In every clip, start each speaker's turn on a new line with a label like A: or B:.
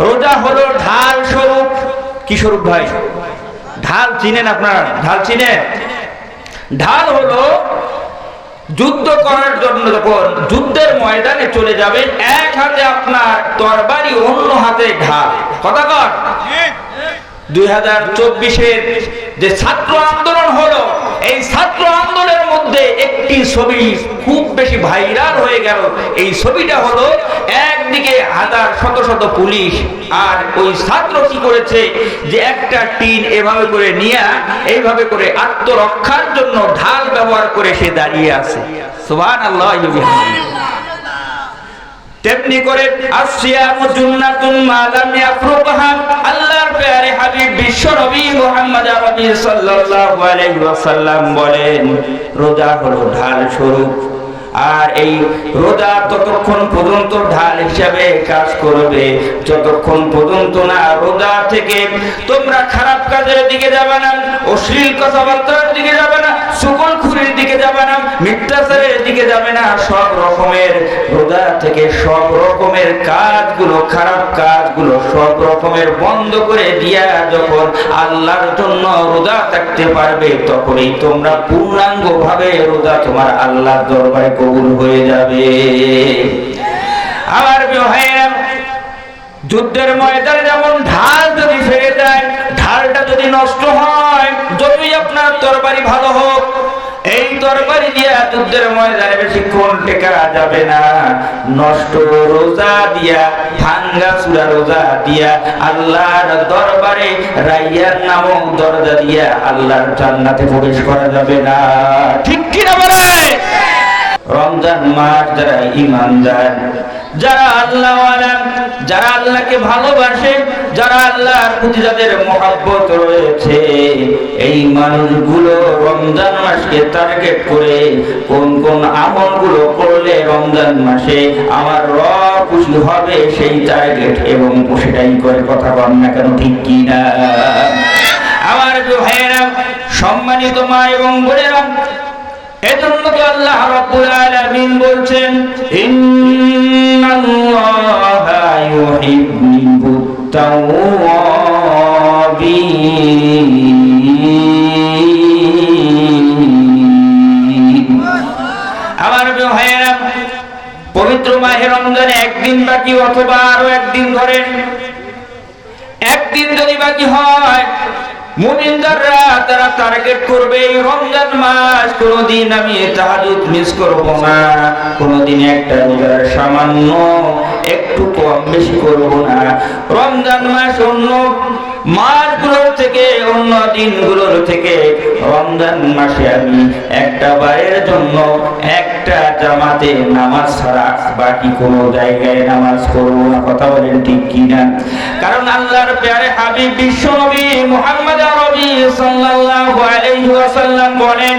A: রোজা হলো ঢাল স্বরূপ। কি স্বরূপ ভাই? ঢাল চিনেন আপনারা? ঢাল চিনেন ঢাল হলো যুদ্ধ করার জন্য যখন যুদ্ধের ময়দানে চলে যাবেন, এক হাতে আপনার তরবারি, অন্য হাতে ঢাল। কথা কর দুই হাজার যে ছাত্র আন্দোলন হলো, এই ছাত্র আন্দোলনের মধ্যে একটি ছবি খুব বেশি ভাইরাল হয়ে গেল। এই ছবিটা হলো, একদিকে হাজার শত শত পুলিশ, আর ওই ছাত্র কি করেছে যে একটা টিন এভাবে করে নিয়ে, এইভাবে করে আত্মরক্ষার জন্য ঢাল ব্যবহার করে সে দাঁড়িয়ে আছে। আল্লাহ তেমনি করে আসিয়ামু জুন্নাতুন মা আল্লাহর প্যারে হাবিব বিশ্ব নবী মুহাম্মদ আরবি সাল্লাল্লাহু আলাইহি ওয়াসাল্লাম বলেন, রোজা হলো ঢাল স্বরূপ। আর এই রোজা ততক্ষণ পর্যন্ত ঢাল হিসাবে কাজ করবে। যতক্ষণ পর্যন্ত না রোজা থেকে তোমরা খারাপ কাজের দিকে যাবে না, অশ্লীল কথাবার্তার দিকে যাবে না সুকল খুরির দিকে যাবে না, মিথ্যাচারের দিকে যাবে না, সব রকমের রোজা থেকে সব রকমের কাজগুলো, খারাপ কাজগুলো সব রকমের বন্ধ করে দিয়া যখন আল্লাহর জন্য রোজা থাকতে পারবে, তখনই তোমরা পূর্ণাঙ্গ ভাবে রোজা তোমার আল্লাহর দরবারে কবুল হয়ে যাবে। আমার ভাইয়েরা, যুদ্ধের ময়দানে যেমন ঢাল যদি ফেলে দেয়, ঢালটা যদি নষ্ট হয়, যতই আপনার তরবারি ভালো হোক, এই তরবারি দিয়া যুদ্ধের ময়দানে বেশিক্ষণ টেকা যাবে না। নষ্ট রোজা দিয়া, ভাঙ্গা চূড়া রোজা দিয়া, আল্লাহর দরবারে রাইয়ার নামক দরজা দিয়া আল্লাহর জান্নাতে প্রবেশ করা যাবে না। ঠিক কিনা বলে রমজান মাস যারা ইমানদার যারা আল্লাহ যারা আল্লাহকে ভালোবাসে, যারা আল্লাহর প্রতি যাদের মহাব্বত রয়েছে, এই মানুষগুলো রমজান মাসকে টার্গেট করে কোন কোন আমলগুলো করলে রমজান মাসে আমার র খুশি হবে সেই টার্গেট এবং সেটাই করে কথা বল না কেন, ঠিক কি না আমার ভাইয়েরা, সম্মানিত মা এবং বোনেরা আমার ভাইয়েরা, পবিত্র মাহে রমজানে একদিন বাকি অথবা আরও একদিন ধরেন। একদিন যদি বাকি হয় মুমিনদাররা তারা টার্গেট করবে রমজান মাস কোনোদিন আমি না কোনোদিন একটা সামান্য একটু কম বেশি করব না। রমজান মাস অন্য মাসগুলোর থেকে, অন্য দিনগুলোর থেকে রমজান মাসে আমি একটা বারের জন্য একটা জামাতে নামাজ ছাড়া বাকি কোনো জায়গায় নামাজ করব না। কথা বলেন ঠিক কিনা? কারণ আল্লাহর প্যারে হাবিব বিশ্ব নবী মুহাম্মদ আরবি সাল্লাল্লাহু আলাইহি ওয়াসাল্লাম বলেন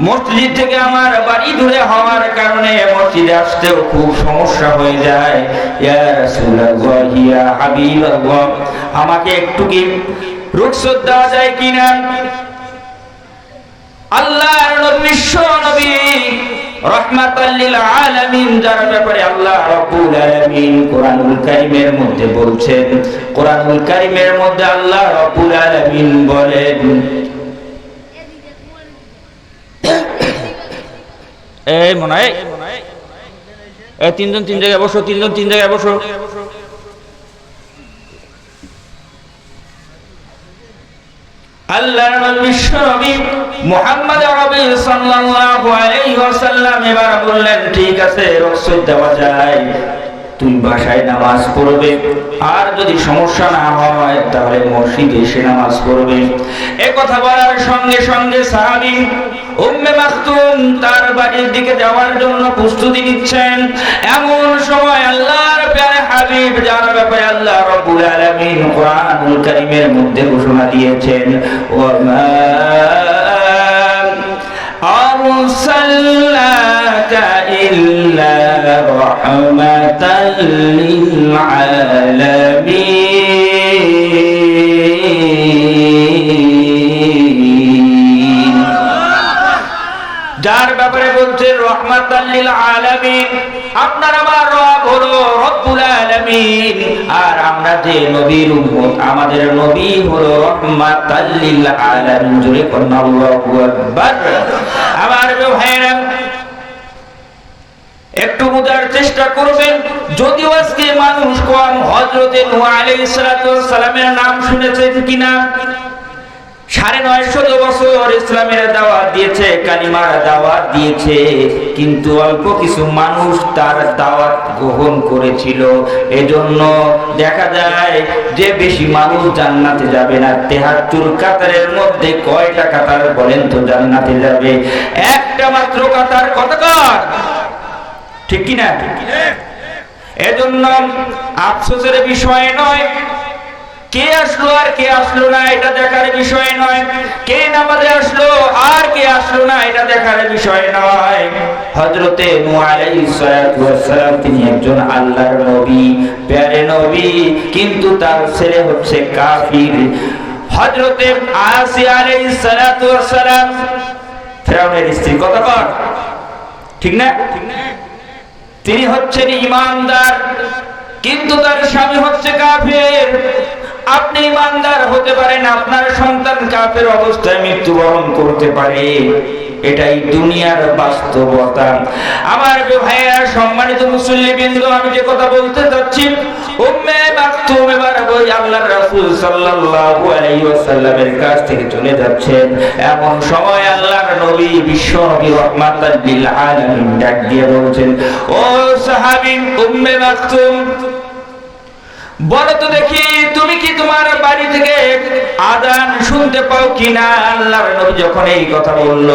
A: মসজিদ থেকে আমার বাড়ি দূরে হওয়ার কারণে মসজিদে আসতেও খুব সমস্যা হয়ে যায়। আমাকে একটু কি দেওয়া যায় কিনা? আল্লাহর নবী আল্লাহ মধ্যে বলছেন। কোরআনুল কারীমের মধ্যে আল্লাহ রাব্বুল আলামিন বলেন এই মনে হয় এই তিনজন তিন জায়গায় বসো, তিনজন তিন জায়গায় বসো। সাল্লাল্লাহু আলাইহি ওয়াসাল্লাম এবার বললেন, ঠিক আছে রসদ দেওয়া যায়। তুমি বাসায় নামাজ পড়বে। আর যদি সমস্যা না হয়, তাহলে মসজিদে এসে নামাজ পড়বে। এ কথা বলার সঙ্গে সঙ্গে সাহাবী উম্মে মাকতুম তার বাড়ির দিকে যাওয়ার জন্য প্রস্তুতি নিচ্ছেন। এমন সময় আল্লাহর প্যারে হাবিব, যার ব্যাপারে আল্লাহ রাব্বুল আলামিন কোরআনুল কারীমের মধ্যে ঘোষণা দিয়েছেন, ওয়া أرسلناك إلا رحمة للعالمين যার ব্যাপারে বলছে রহমাতাল্লিল আলামিন আপনার আমার রব হলো রব্বুল আলামিন আর আমরা যে নবীর উম্মত আমাদের নবী হলো রহমাতাল্লিল আলামিন জুড়ে কোন আল্লাহু আকবার আমার ভাইরা একটু বোঝার চেষ্টা করবেন। যদিও আজকে মানুষ কম হজরতে সালামের নাম শুনেছেন কিনা? সাড়ে নয় শত বছর ইসলামের দাওয়াত দিয়েছে, কালিমার দাওয়াত দিয়েছে, কিন্তু অল্প কিছু মানুষ তার দাওয়াত গ্রহণ করেছিল। এজন্য দেখা যায়, যে বেশি মানুষ জান্নাতে যাবে না, তেহাত্তর কাতারের মধ্যে কয়টা কাতার বলেন তো জান্নাতে যাবে? একটা মাত্র কাতার কত কার? ঠিক কি কিনা? এজন্য আফসোসের বিষয় নয়, কে আসলো আর কে আসলো না এটা দেখার বিষয় নয়, কে নামাজে আসলো আর কে আসলো না এটা দেখার বিষয় নয়। হযরতে নূহ আলাইহিস সালাম তিনি একজন আল্লাহর নবী, প্যারে নবী, কিন্তু তার ছেলে হচ্ছে কাফির। হযরতে আসি আলাইহিস সালাতু সালাম, ফেরাউনের স্ত্রী কত কর ঠিক না? তিনি হচ্ছেন ইমানদার, কিন্তু তার স্বামী হচ্ছে কাফের। আপনি ইমানদার হতে পারেন, আপনার সন্তান কাফের অবস্থায় মৃত্যুবরণ করতে পারে। এটাই দুনিয়ার বাস্তবতা। আমার ভাইয়েরা, সম্মানিত মুসল্লিবৃন্দ, আমি যে কথা বলতে চাচ্ছি উম্মে মাকতুম এবার ওই আল্লাহর রাসূল সাল্লাল্লাহু আলাইহি ওয়াসাল্লামের কাছ থেকে চলে যাচ্ছেন এমন সময় আল্লাহর নবী বিশ্ব নবী রহমাতাল লিল আলামিন ডাক দিয়ে বলছেন, ও সাহাবী, উম্মে মাকতুম বলো তো দেখি তুমি কি তোমার বাড়ি থেকে আজান শুনতে পাও কিনা? আল্লাহর নবী যখন এই কথা বলল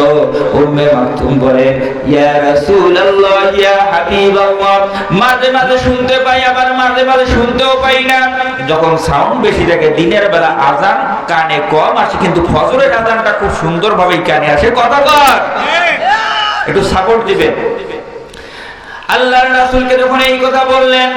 A: উম্মে মাকতুম বলে ইয়া রাসূলুল্লাহ ইয়া হাবিবাল্লাহ মাঝে মাঝে শুনতে পাই আবার মাঝে মাঝে শুনতেও পাই না। যখন সাউন্ড বেশি থাকে দিনের বেলা আজান কানে কম আসে কিন্তু ফজরের আজানটা খুব সুন্দরভাবেই কানে আসে। কথা কর। একটু সাপোর্ট দিবেন আল্লাহর রাসূলকে যখন এই কথা বললেন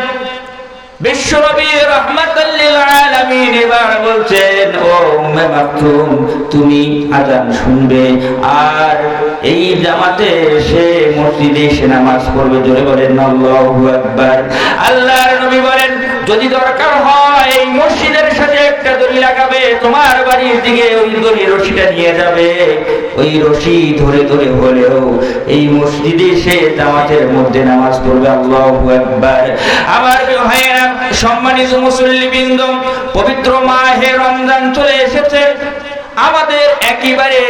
A: যদি দরকার হয় মসজিদের সাথে একটা দড়ি লাগাবে, তোমার বাড়ির দিকে ওই দড়ি রশিটা নিয়ে যাবে। ওই রশি ধরে ধরে হলেও এই মসজিদে এসে জামাতের মধ্যে নামাজ পড়বে, আল্লাহু আকবার। আমার সম্মানিত মুসল্লিবৃন্দ, পবিত্র মাহে রমজান চলে এসেছে। আমাদের একেবারে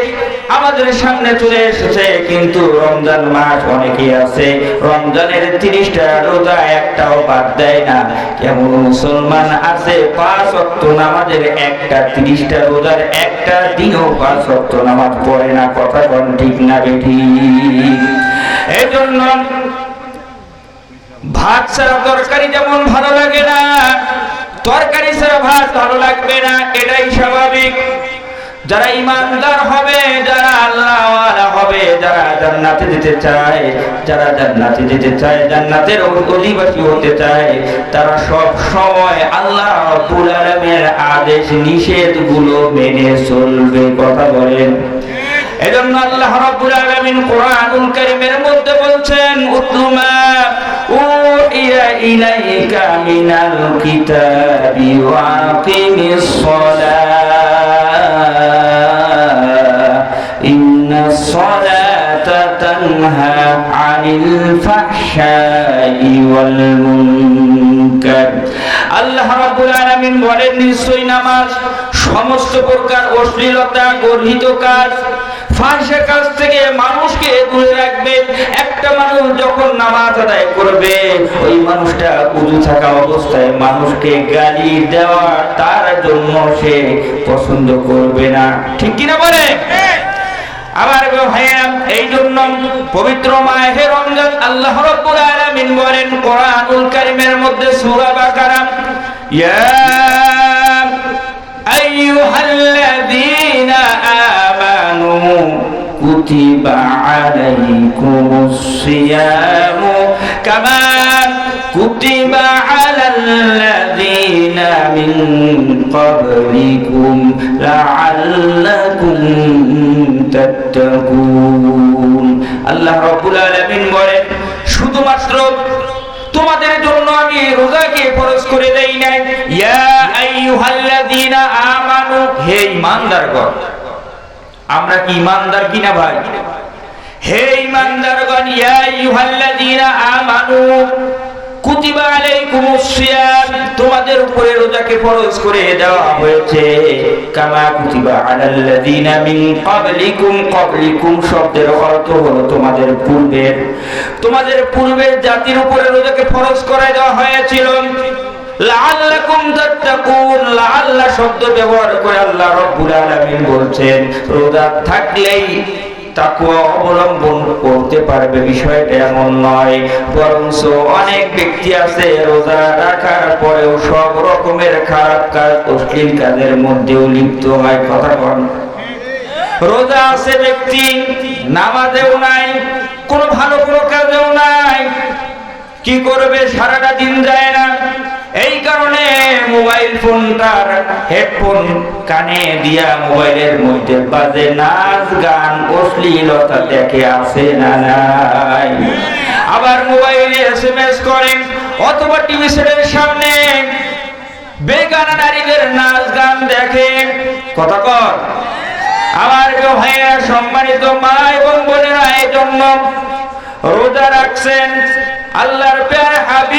A: আমাদের সামনে চলে এসেছে, কিন্তু রমজান মাস অনেকেই আছে, রমজানের তিরিশটা রোজা একটাও বাদ দেয় না। কেমন মুসলমান আছে, পাঁচ অক্ট নামাজের একটা, তিরিশটা রোজার একটা দিনও পাঁচ অক্ট নামাজ পড়ে না, কথা কোন ঠিক না বেঠি এই জন্য ভাত ছাড়া তরকারি যেমন ভালো লাগে না, তরকারি ছাড়া ভাত ভালো লাগবে না, এটাই স্বাভাবিক। যারা ইমানদার হবে, যারা আল্লাহওয়ালা হবে, যারা জান্নাতে যেতে চায়, যারা জান্নাতে যেতে চায়, জান্নাতের অধিবাসী হতে চায়, তারা সব সময় আল্লাহ আদেশ নিষেধগুলো মেনে চলবে, কথা বলেন। এজন্য আল্লাহ রাব্বুল আলামিন কোরআনুল কারীমের মধ্যে বলছেন, উতলুমা উহিয়া ইলাইকা মিনাল কিতাবি ওয়া আকিমিস সালাহ ইন্নাস সালাতা তানহা আনিল ফাহশাই ওয়াল মুনকার। আল্লাহ রাব্বুল আলামিন বলেন, নিশ্চয়ই নামাজ সমস্ত প্রকার অশ্লীলতা, গর্হিত কাজ ফাঁসের কাছ থেকে মানুষকে দূরে রাখবেন একটা মানুষ যখন নামাজ আদায় করবে, ওই মানুষটা উজু থাকা অবস্থায় মানুষকে গালি দেওয়া তার জন্য সে পছন্দ করবে না। ঠিক কিনা বলে? আমার ভাইয়া এই জন্য পবিত্র মাহে রমজান আল্লাহ রাব্বুল আলামিন বলেন, কোরআনুল কারীমের মধ্যে সূরা বাকারা, ইয়া আইয়ুহাল্লাযীনা আমানু কুতিবা আলাইকুমুস সিয়ামু কামা কুতিবা আলাল্লাযীনা মিন ক্বাবলিকুম লাআল্লাকুম তাত্তাকুন আল্লাহ রাব্বুল শুধুমাত্র তোমাদের জন্য আমি রোজাকে ফরজ করে দেই নাই। ইয়া আইয়ুহাল্লাযীনা আমানু, হে ঈমানদারগণ আমরা কি ইমানদার কিনা ভাই? হে ঈমানদারগণ ইয়া আইয়ুহাল্লাযীনা আমানু, কুতিবা আলাইকুমুস সিয়াম, তোমাদের উপরে রোজাকে ফরজ করে দেওয়া হয়েছে। কামা কুতিবা আলাল্লাযীনা মিন ক্বাবলিকুম ক্বাবলিকুম শব্দের অর্থ হলো তোমাদের পূর্বের। তোমাদের পূর্বের জাতির উপরে রোজাকে ফরজ করে দেওয়া হয়েছিল। লাআল্লাকুম তাত্তাকুন, লাআল্লা শব্দ ব্যবহার করে আল্লাহ রাব্বুল আলামিন বলছেন, রোজা থাকলেই তাকুয়া অবলম্বন করতে পারবে, বিষয়টা এমন নয়। বরঞ্চ অনেক ব্যক্তি আছে রোজা রাখার পরেও সব রকমের খারাপ কাজ, অশ্লীল কাজের মধ্যেও লিপ্ত হয়, কথা কন রোজা আছে ব্যক্তি, নামাজেও নাই, কোনো ভালো কোনো কাজেও নাই। কি করবে? সারাটা দিন যায় না। এই কারণে মোবাইল ফোনটার হেডফোন কানে দিয়া মোবাইলের মধ্যে বাজে নাচ গান অশ্লীলতা দেখে আসে না নাই? আবার মোবাইলে এসএমএস করেন অথবা টিভি সেটের সামনে বেগানা নারীদের নাচ গান দেখেন কথা কর। আমার ভাইয়েরা, সম্মানিত মা এবং বোনেরা, এই জন্য রোজা রাখছেন আল্লাহর প্যার হাবিব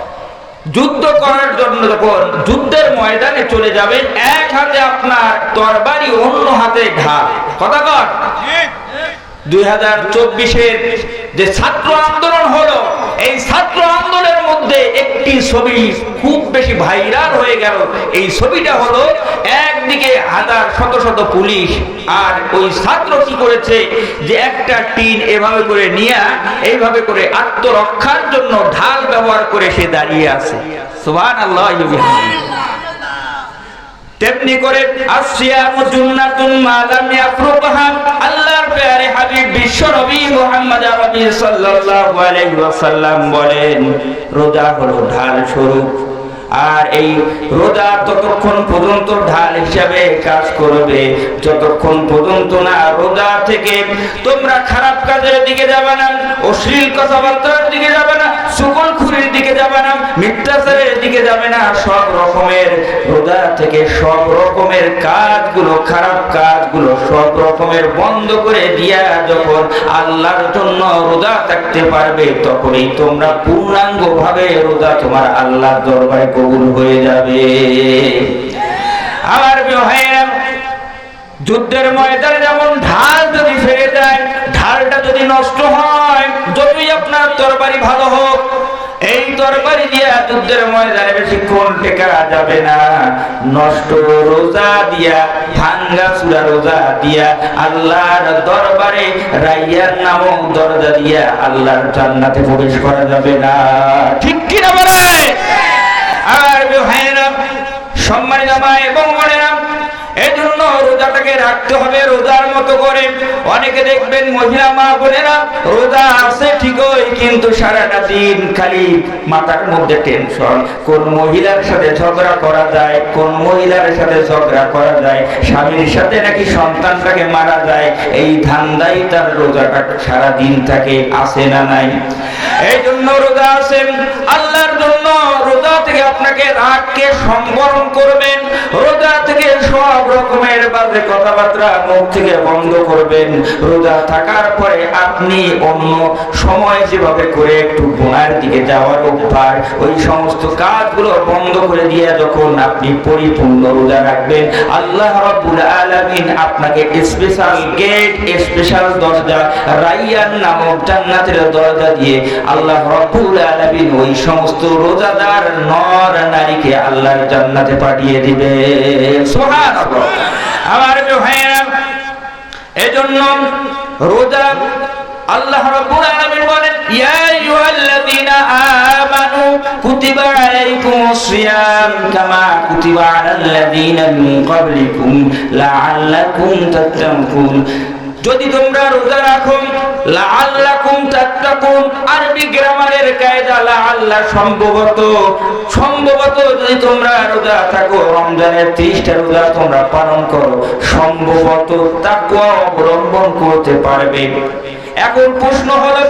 A: যুদ্ধ করার জন্য যখন যুদ্ধের ময়দানে চলে যাবেন, এক হাতে আপনার তরবারি অন্য হাতে ঢাল। কথা কর দুই হাজার চব্বিশের যে ছাত্র আন্দোলন হলো, এই ছাত্র আন্দোলনের মধ্যে একটি ছবি খুব বেশি ভাইরাল হয়ে গেল। এই ছবিটা হলো একদিকে হাজার শত শত পুলিশ আর ওই ছাত্র কি করেছে যে একটা টিন এভাবে করে নিয়ে এইভাবে করে আত্মরক্ষার জন্য ঢাল ব্যবহার করে সে দাঁড়িয়ে আছে। সুবহান আল্লাহ তেমনি করে আসিয়াম জুন্নাতুন মালাম ইয়াফরুকহা আল্লাহর প্যারে হাবিব, বিশ্ব নবী মুহাম্মদ আরবি সাল্লাল্লাহু আলাইহি ওয়াসাল্লাম বলেন, রোজা হলো ঢাল স্বরূপ। আর এই রোজা ততক্ষণ পর্যন্ত ঢাল হিসাবে কাজ করবে। যতক্ষণ পর্যন্ত না রোজা থেকে তোমরা খারাপ কাজের দিকে যাবে না, অশ্লীল কথাবার্তার দিকে যাবে না সুকল খুরির দিকে যাবে না দিকে যাবে না, সব রকমের থেকে সব রকমের কাজগুলো, খারাপ কাজগুলো সব রকমের বন্ধ করে দিয়া যখন আল্লাহর জন্য থাকতে পারবে, তখনই তোমরা পূর্ণাঙ্গ ভাবে রোজা তোমার আল্লাহর দরবারে কবুল হয়ে যাবে। আমার যুদ্ধের ময়দানে যেমন ঢাল যদি ফেলে দেয়, ঢালটা যদি নষ্ট হয়, যতই আপনার তরবারি ভালো হোক এই তরবারি দিয়া যুদ্ধের ময়দানে বেশিক্ষণ টেকা যাবে না। নষ্ট রোজা দিয়া, ভাঙ্গা চূড়া রোজা দিয়া, আল্লাহর দরবারে রাইয়ার নামক দরজা দিয়া আল্লাহর জান্নাতে প্রবেশ করা যাবে না। ঠিক কিনা বলে আর ভাইয়েরা সম্মানিত মা এবং বোনেরা এই জন্য রোজাটাকে রাখতে হবে রোজার মতো করে অনেকে দেখবেন মহিলা মা বোনেরা রোজা আছে ঠিকই, কিন্তু সারাটা দিন খালি মাথার মধ্যে টেনশন কোন মহিলার সাথে ঝগড়া করা যায়, কোন মহিলার সাথে ঝগড়া করা যায়, স্বামীর সাথে নাকি সন্তানটাকে মারা যায়, এই ধান্দাই তার রোজাটা সারা দিন থাকে আসে না নাই? এই জন্য রোজা আছেন আল্লাহর জন্য রোজা থেকে আপনাকে রাগকে সম্বরণ করবেন, রোজা থেকে সব রকমের বাজে কথাবার্তা মুখ থেকে বন্ধ করবেন। রোজা থাকার পরে আপনি অন্য সময় যেভাবে করে একটু গুনার দিকে যাওয়ার অভ্যাস, ওই সমস্ত কাজগুলো বন্ধ করে দিয়ে যখন আপনি পরিপূর্ণ রোজা রাখবেন, আল্লাহ রাব্বুল আলামিন আপনাকে স্পেশাল গেট স্পেশাল দরজা, রাইয়ান নামক জান্নাতের দরজা দিয়ে আল্লাহ রাব্বুল আলামিন ওই সমস্ত রোজাদার নর নারীকে আল্লাহর জান্নাতে পাঠিয়ে দিবে। আমার ভাইয়েরা, এজন্য রোজা আল্লাহ রাব্বুল আলামিন বলেন, ইয়া আইয়ুহাল্লাযীনা আমানু কুতিবা আলাইকুমুস সিয়াম কামা কুতিবা আলাল্লাযীনা মিন ক্বাবলিকুম লাআল্লাকুম তাত্তাকুন। যদি তোমরা রোজা রাখো, লাআল্লাকুম আরবি গ্রামারের কায়দা লাআল্লা সম্ভবত সম্ভবত যদি তোমরা রোজা থাকো, রমজানের 30টা রোজা তোমরা পালন করো, সম্ভবত তাকওয়া অবলম্বন করতে পারবে। এখন প্রশ্ন হলো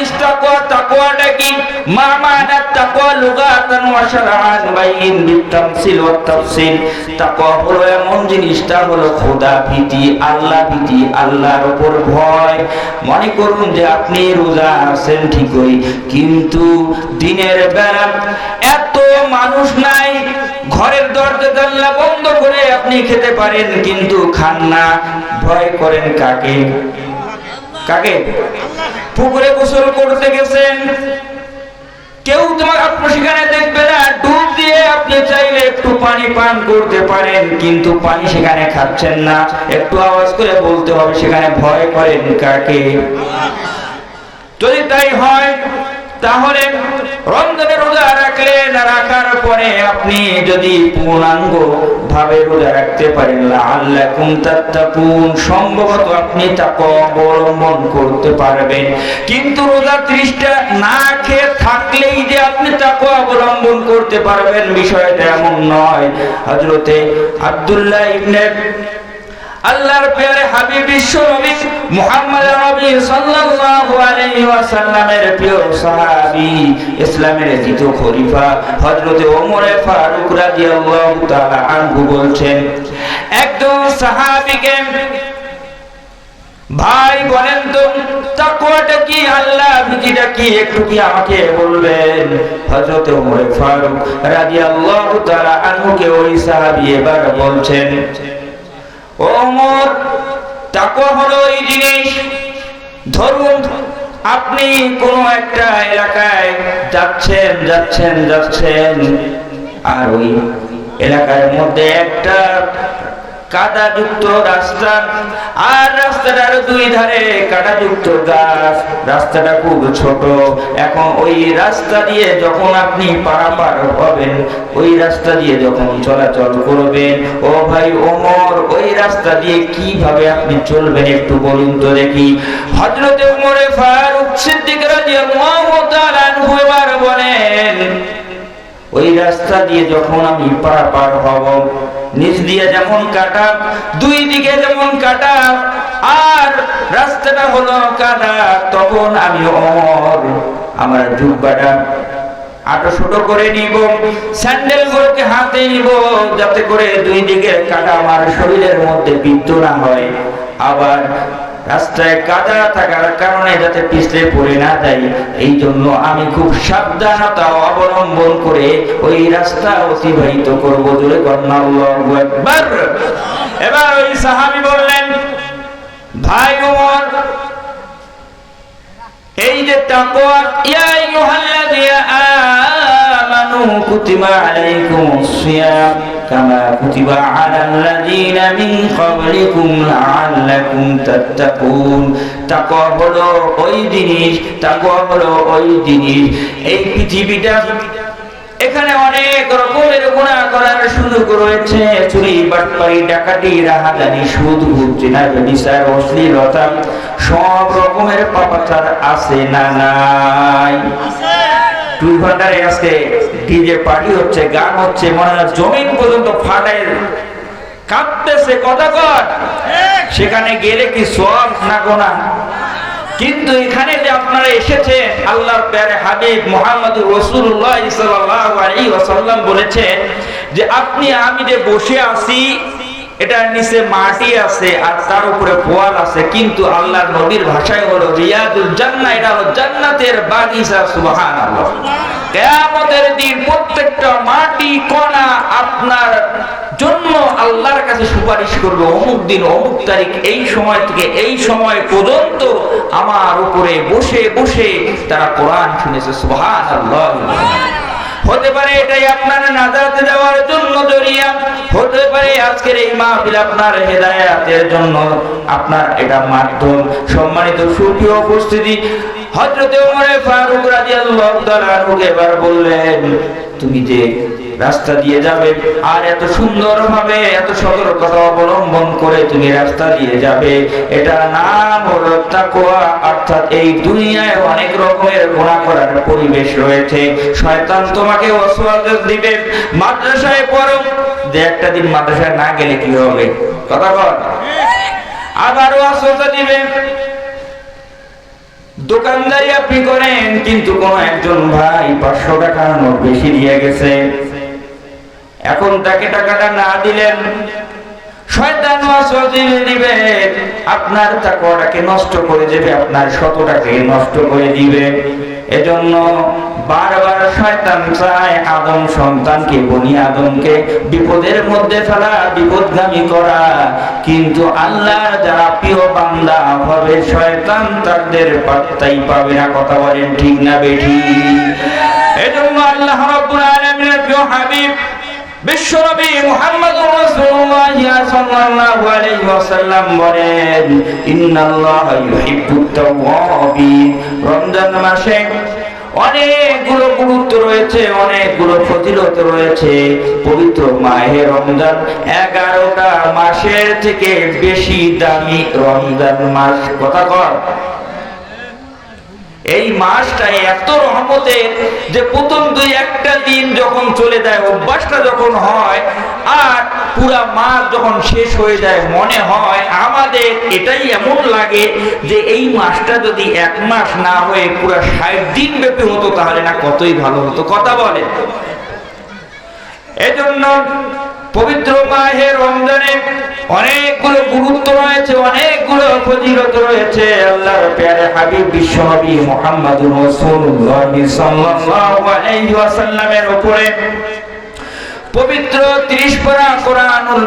A: ইজ তাকওয়া তাকওয়াটা কি মা মানা তাকওয়া লুগাতান ওয়া শারআন বাইন বিতামসিল ওয়া তাফসিল। তাকওয়া হলো এমন জিনিসটা হলো খোদা ভীতি, আল্লাহ ভীতি, আল্লাহর উপর ভয়। মনে করুন যে আপনি রোজা আছেন ঠিকই, কিন্তু দিনের বেলা এত মানুষ নাই, ঘরের দরজা জানলা বন্ধ করে আপনি খেতে পারেন, কিন্তু খান না, ভয় করেন কাকে? কাকে? পুকুরে গোসল করতে গেছেন। কেউ তোমার আপনি সেখানে দেখবে না। ডুব দিয়ে আপনি চাইলে একটু পানি পান করতে পারেন, কিন্তু পানি সেখানে খাচ্ছেন না। একটু আওয়াজ করে বলতে হবে, সেখানে ভয় করেন কাকে? যদি তাই হয় তাহলে রমজানে রোজা রাখলেন রাখার পরে আপনি যদি পূর্ণাঙ্গ ভাবে রোজা রাখতে পারেন আল্লাকুম তাত্তাকুন, সম্ভবত আপনি তাকে অবলম্বন করতে পারবেন। কিন্তু রোজা ত্রিশটা না খেয়ে থাকলেই যে আপনি তাকে অবলম্বন করতে পারবেন বিষয়টা এমন নয়। হজরতে আব্দুল্লাহ ইবনে আল্লাহর পেয়ারে হাবিব বিশ্ব নবী মুহাম্মদ নবী সাল্লাল্লাহু আলাইহি ওয়াসাল্লামের প্রিয় সাহাবী, ইসলামের দ্বিতীয় খলিফা হযরতে ওমর ফারুক রাদিয়াল্লাহু তাআলা আনহু বলছেন, একজন সাহাবীকে ভাই বলেন তো, তাকওয়াটা কি আল্লাহ, ভীতিটা কি, একটু কি আমাকে বলবেন? হযরত ওমর ফারুক রাদিয়াল্লাহু তাআলা আনহুকে ওই সাহাবী এবার বলছেন ওমর তাকওয়া হলো এই জিনিস। ধরুন আপনি কোন একটা এলাকায় যাচ্ছেন যাচ্ছেন যাচ্ছেন, আর ওই এলাকার মধ্যে একটা কাদাযুক্ত রাস্তা আর রাস্তাটার দুই ধারে কাদাযুক্ত গাছ। রাস্তাটা খুব ছোট। এখন ওই রাস্তা দিয়ে যখন আপনি পারাপার হবেন, ওই রাস্তা দিয়ে যখন চলাচল করবেন, ও ভাই ওমর, ওই রাস্তা দিয়ে কীভাবে আপনি চলবেন একটু বলুন তো দেখি। হযরতে ওমরে ফারুক সিদ্দিক রাদিয়াল্লাহু তাআলা বলেন ওই রাস্তা দিয়ে যখন আমি পারাপার হব, নিচ দিয়ে যেমন কাটা, দুই দিকে যেমন কাটা, আর রাস্তাটা হলো কাদা, তখন আমি অমর। আমার জুব্বাটা আটো ছোট করে নিব স্যান্ডেল গুলোকে হাতে নিব, যাতে করে দুই দিকে কাটা আমার শরীরের মধ্যে বিদ্যু না হয়। আবার রাস্তায় কাদা থাকার কারণে যাতে পিছলে পড়ে না যাই এই জন্য আমি খুব সাবধানতা অবলম্বন করে ওই রাস্তা অতিবাহিত করব। জোরে আকবার। এবার ওই সাহাবী বললেন, ভাই ওমর এই যে তাকওয়া, ইয়া আইয়ুহাল্লাযীনা আমানু আলাইকুমুস সিয়াম। কামা কুতিবা আলাল্লাযীনা মিন ক্বাবলিকুম লাআল্লাকুম তাত্তাকুন তাকওয়া হলো ওই জিনিস হলো ওই জিনিস। এই পৃথিবীটা এখানে অনেক রকমের গুণা করার সুযোগ রয়েছে। চুরি, বাটপারি, ডাকাতি, রাহাজানি, সুদ ঘুষ জিনা ব্যবিচার অশ্লীলতা, সব রকমের পাপাচার আছে না নাই? দুই ঘন্টারে আজকে ডিজে পার্টি হচ্ছে, গান হচ্ছে মনে হয় জমিন পর্যন্ত ফাটায় কাঁপতেছে, কথা কর সেখানে গেলে কি সব না গোনা? কিন্তু এখানে যে আপনারা এসেছেন, আল্লাহর প্যারে হাবিব মোহাম্মদ রসুল্লাহ ওয়াসাল্লাম বলেছেন যে, আপনি, আমি যে বসে আছি এটার নিচে মাটি আছে আর তার উপরে পোয়াল আছে। কিন্তু আল্লাহর নবীর ভাষায় হলো রিয়াদুল এটা হলো জান্নাতের বাগিচা কিয়ামতের দিন প্রত্যেকটা মাটি, কণা আপনার জন্য আল্লাহর কাছে সুপারিশ করবে। অমুক দিন, অমুক তারিখ, এই সময় থেকে এই সময় পর্যন্ত আমার উপরে বসে বসে তারা কোরআন শুনেছে, সুবহানাল্লাহ। হতে পারে এটাই আপনার নাজাতে দেওয়ার জন্য জরিয়া। হতে পারে আজকের এই মাহফিল আপনার হেদায়াতের জন্য আপনার এটা মাধ্যম। সম্মানিত সুখী উপস্থিতি ওমর ফারুক রাদিয়াল্লাহু তাআলা এবার বললেন, তুমি যে রাস্তা দিয়ে যাবে। আর এত সুন্দর ভাবে এত সতর্কতা অবলম্বন করে তুমি রাস্তা দিয়ে যাবে। এটা নাম হলো তাকওয়া, অর্থাৎ এই দুনিয়ায় অনেক রকমের গুনাহ করার পরিবেশ রয়েছে। শয়তান তোমাকে ওয়াসওয়াস দিবে। মাদ্রাসায় পড়ো। যে একটা দিন মাদ্রাসায় না গেলে কি হবে? কথা বল। আবারও ওয়াসওয়াস দিবে। দোকানদারি আপনি করেন, কিন্তু কোন একজন ভাই পাঁচশো টাকা নোট বেশি দিয়ে গেছে। এখন তাকে টাকাটা না দিলেন। আপনার নষ্ট করে দেবে, আপনার শতটাকে নষ্ট করে দিবে। এজন্য বারবার শয়তান চায় আদম সন্তানকে, বনি আদমকে বিপদের মধ্যে ফেলা, বিপদগামী করা। কিন্তু আল্লাহ যারা প্রিয় বান্দা হবে, শয়তান তাদের পাত্তাই পাবে না। কথা বলেন ঠিক না বেঠি? এজন্য আল্লাহ প্রিয় হাবিব রমজান মাসে অনেকগুলো গুরুত্ব রয়েছে, অনেকগুলো ফজিলত রয়েছে। পবিত্র মাহে রমজান এগারোটা মাসের থেকে বেশি দামি রমজান মাস। কথা কর এই মাসটা এত রহমতের যে প্রথম দুই একটা দিন যখন চলে যায়, অভ্যাসটা যখন হয়, আর পুরা মাস যখন শেষ হয়ে যায়, মনে হয় আমাদের এটাই এমন লাগে যে এই মাসটা যদি এক মাস না হয়ে পুরা ষাট দিন ব্যাপী হতো, তাহলে না কতই ভালো হতো। কথা বলে এজন্য পবিত্র মাহে রমজানে অনেকগুলো গুরুত্ব রয়েছে, অনেকগুলো ফজিলত রয়েছে। আল্লাহর প্যারে হাবিব বিশ্বনবী মুহাম্মদুর রাসূলুল্লাহ সাল্লাল্লাহু আলাইহি ওয়াসাল্লামের উপরে পবিত্র ত্রিশ পারা কোরআনুল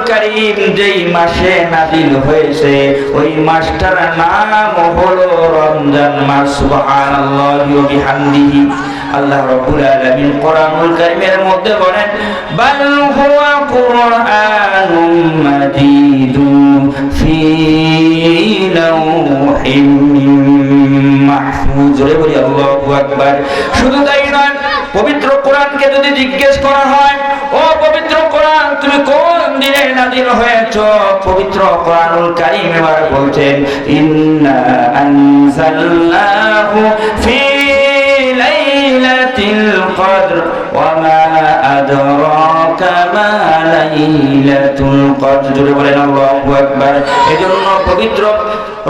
A: যেই মাসে নাজিল হয়েছে, ওই মাসটার নাম হলো রমজান মাস। সুবহানাল্লাহি ওয়া বিহামদিহি। আল্লাহ রাব্বুল আলামিন কোরআনুল কারীমের মধ্যে বলেন, বাল হুয়া কুরআনুম মাজিদুন ফি মাহফুজ। বলি, আল্লাহু আকবার। শুধু তাই নয়, পবিত্র কোরআনকে যদি জিজ্ঞেস করা হয়, ও পবিত্র কোরআন, তুমি কোন দিনে নাজিল হয়েছ? পবিত্র কোরআনুল কারীম এবার বলছেন, ইন্না আনজালনাহু লাইলাতুল কদর। জোরে বলেন, আল্লাহু আকবার। এজন্য পবিত্র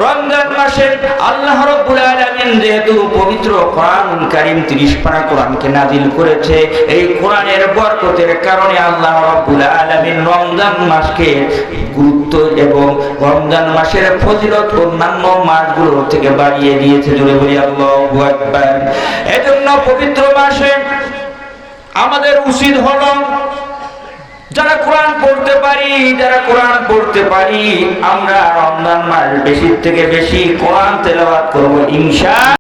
A: রমজান মাসের আল্লাহ রাব্বুল আলামিন যেহেতু পবিত্র কোরআনুল কারীম 30 পারা কোরআনকে নাজিল করেছে, এই কোরআনের বরকতের কারণে আল্লাহ রাব্বুল আলামিন রমজান মাসকে গুরুত্ব এবং রমজান মাসের ফজিলত অন্যান্য মাসগুলো থেকে বাড়িয়ে দিয়েছে, জোরে বলি, আল্লাহু আকবার। এজন্য পবিত্র মাসে আমাদের উচিত হলো যারা কোরআন পড়তে পারি, যারা কোরআন পড়তে পারি, আমরা রমজান মাস বেশির থেকে বেশি কোরআন তেলাবাদ করব ইনশা